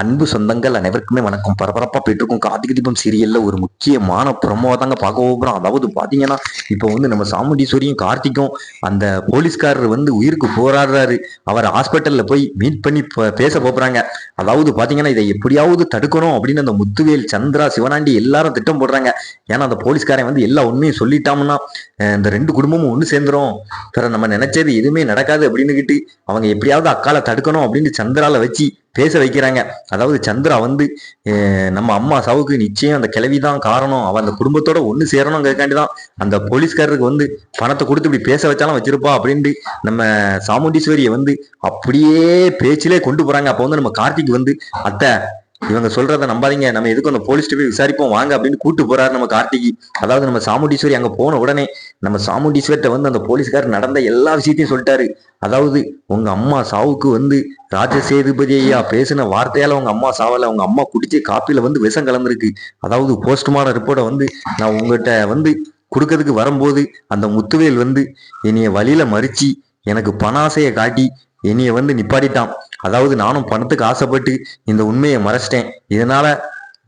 அன்பு சொந்தங்கள் அனைவருக்குமே வணக்கம். பரபரப்பா போயிட்டு இருக்கும் கார்த்திகை தீபம் சீரியல்ல ஒரு முக்கியமான ப்ரொமோ தாங்க பார்க்க போகிறோம். அதாவது பாத்தீங்கன்னா இப்போ வந்து நம்ம சாமுண்டீஸ்வரியும் கார்த்திக்கும் அந்த போலீஸ்காரர் வந்து உயிருக்கு போராடுறாரு. அவர் ஹாஸ்பிட்டல்ல போய் மீட் பண்ணி பேச போறாங்க. அதாவது பாத்தீங்கன்னா இதை எப்படியாவது தடுக்கணும் அப்படின்னு அந்த முத்துவேல் சந்திரா சிவனாண்டி எல்லாரும் திட்டம் போடுறாங்க. ஏன்னா அந்த போலீஸ்காரன் வந்து எல்லா உண்மையும் சொல்லிட்டாங்கன்னா இந்த ரெண்டு குடும்பமும் ஒன்று சேர்ந்துரும். பிற நம்ம நினைச்சது எதுவுமே நடக்காது அப்படின்னுக்கிட்டு அவங்க எப்படியாவது அக்காலை தடுக்கணும் அப்படின்னு சந்திரால வச்சு பேச வைக்கிறாங்க. அதாவது சந்திரா வந்து நம்ம அம்மா சாவுக்கு நிச்சயம் அந்த கிளவி தான் காரணம். அவன் அந்த குடும்பத்தோட ஒன்று சேரணுங்கிறதுக்காண்டி தான் அந்த போலீஸ்காரருக்கு வந்து பணத்தை கொடுத்து இப்படி பேச வச்சாலும் வச்சிருப்பா அப்படின்ட்டு நம்ம சாமுண்டீஸ்வரியை வந்து அப்படியே பேச்சிலே கொண்டு போகிறாங்க அப்போ வந்து நம்ம கார்த்திக் வந்து அத்தை இவங்க சொல்றத நம்பாதீங்க. நம்ம எதுக்கும் அந்த போலீஸ்ட்டு போய் விசாரிப்போம்? வாங்க அப்படின்னு கூட்டு போறாரு நம்ம கார்த்திகி. அதாவது நம்ம சாமுண்டீஸ்வரி அங்க போன உடனே நம்ம சாமுண்டீஸ்வர்கிட்ட வந்து அந்த போலீஸ்கார் நடந்த எல்லா விஷயத்தையும் சொல்லிட்டாரு. அதாவது உங்க அம்மா சாவுக்கு வந்து ராஜசேதுபதி ஐயா பேசின வார்த்தையால உங்க அம்மா சாவல. உங்க அம்மா குடிச்ச காப்பில வந்து விஷம் கலந்துருக்கு. அதாவது போஸ்ட்மார்டம் ரிப்போர்ட்டை வந்து நான் உங்ககிட்ட வந்து கொடுக்கறதுக்கு வரும்போது அந்த முத்துவேல் வந்து என்னைய வழியில மறிச்சு எனக்கு பணாசையை காட்டி என்னைய வந்து நிப்பாடிட்டான் அதாவது நானும் பணத்துக்கு ஆசைப்பட்டு இந்த உண்மையை மறைச்சிட்டேன். இதனால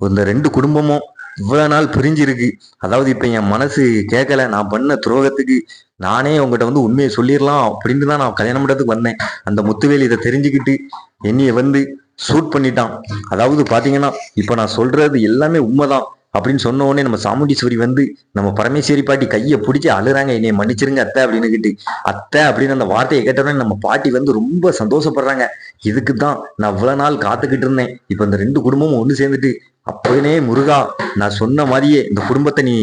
இந்த ரெண்டு குடும்பமும் இவ்வளவு நாள் பிரிஞ்சிருக்கு. அதாவது இப்ப என் மனசு கேட்கல நான் பண்ண துரோகத்துக்கு நானே உங்ககிட்ட வந்து உண்மையை சொல்லிடலாம் அப்படின்னு தான் நான் கல்யாணம் பண்றதுக்கு வந்தேன். அந்த முத்துவேல் இதை தெரிஞ்சுக்கிட்டு என்னைய வந்து சூட் பண்ணிட்டான். அதாவது பாத்தீங்கன்னா இப்ப நான் சொல்றது எல்லாமே உண்மைதான். அப்படின்னு சொன்ன உடனே நம்ம சாமுண்டீஸ்வரி வந்து நம்ம பரமேஸ்வரி பாட்டி கையை பிடிச்சி அழுறாங்க என்னை மன்னிச்சிருங்க அத்தை அப்படின்னு கேட்டு அத்தை அப்படின்னு அந்த வார்த்தையை கேட்ட நம்ம பாட்டி வந்து ரொம்ப சந்தோஷப்படுறாங்க. இதுக்கு தான் நான் இவ்வளவு நாள் காத்துக்கிட்டு இருந்தேன். இப்போ இந்த ரெண்டு குடும்பமும் ஒன்று சேர்ந்துட்டு அப்படினே முருகா நான் சொன்ன மாதிரியே இந்த குடும்பத்தை நீ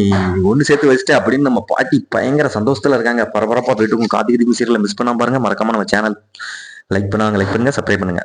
ஒன்று சேர்த்து வச்சுட்ட அப்படின்னு நம்ம பாட்டி பயங்கர சந்தோஷத்துல இருக்காங்க. பரபரப்பாக போயிட்டு இருக்கும். காத்துக்கிட்டு சீரியலை மிஸ் பண்ணாம பாருங்க. மறக்காம நம்ம சேனல் லைக் பண்ணாங்க லைக் பண்ணுங்க சப்ஸ்கிரைப் பண்ணுங்க.